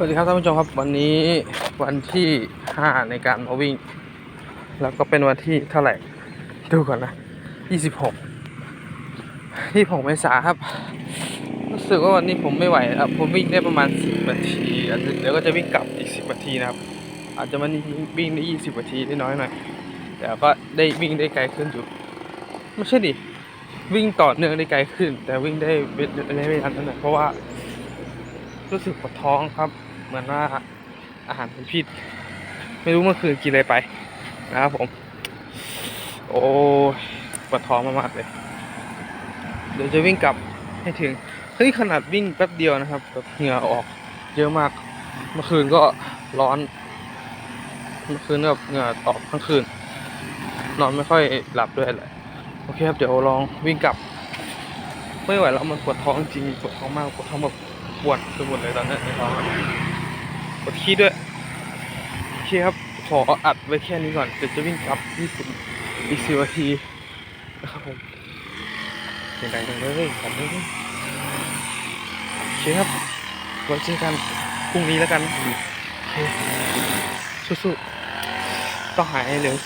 สวัสดีครับท่านผู้ชมครับวันนี้วันที่ 5 ในการมาวิ่ง แล้วก็เป็นวันที่เท่าไหร่ ดูก่อนนะ 26 26เมษาครับ รู้สึกว่าวันนี้ผมไม่ไหวครับผมวิ่งได้ประมาณ 10 นาทีอาจจะเดี๋ยวก็จะวิ่งกลับอีก 10 นาทีนะครับ อาจจะวันวิ่งได้ 20 นาทีได้น้อยหน่อยแต่ก็ได้วิ่งได้ไกลขึ้นอยู่ไม่ใช่ดิวิ่งต่อเนื่องได้ไกลขึ้น แต่วิ่งได้ไม่ได้ไม่ทันเท่าไหร่เพราะว่า รู้สึกปวดท้องครับ เหมือนว่าอาหารเป็นพิษ ไม่รู้เมื่อคืนกินอะไรไป นะครับผม โอ้ปวดท้องมากๆเลย เดี๋ยวจะวิ่งกลับให้ถึงเฮ้ยขนาดวิ่งแป๊บเดียวนะครับแบบเหงื่อออก เยอะมาก เมื่อคืนก็ร้อน เมื่อคืนแบบเหงื่อออกทั้งคืน นอนไม่ค่อยหลับด้วยแหละโอเคครับเดี๋ยวลองวิ่งกลับ ไม่ไหวแล้วมันปวดท้องจริงปวดท้องมากปวดท้องแบบ ปวดไปหมดเลยตอนนี้ในท้องปวดขี้ด้วยโอเคครับขออัดไว้แค่นี้ก่อนเดี๋ยวจะวิ่งกลับ20อีกสิบนาทีนะครับผมเสียงดังจังเลยกลับเลยโอเคครับไว้เจอกันพรุ่งนี้แล้วกันโอเคสู้ๆต้องหายให้เร็ว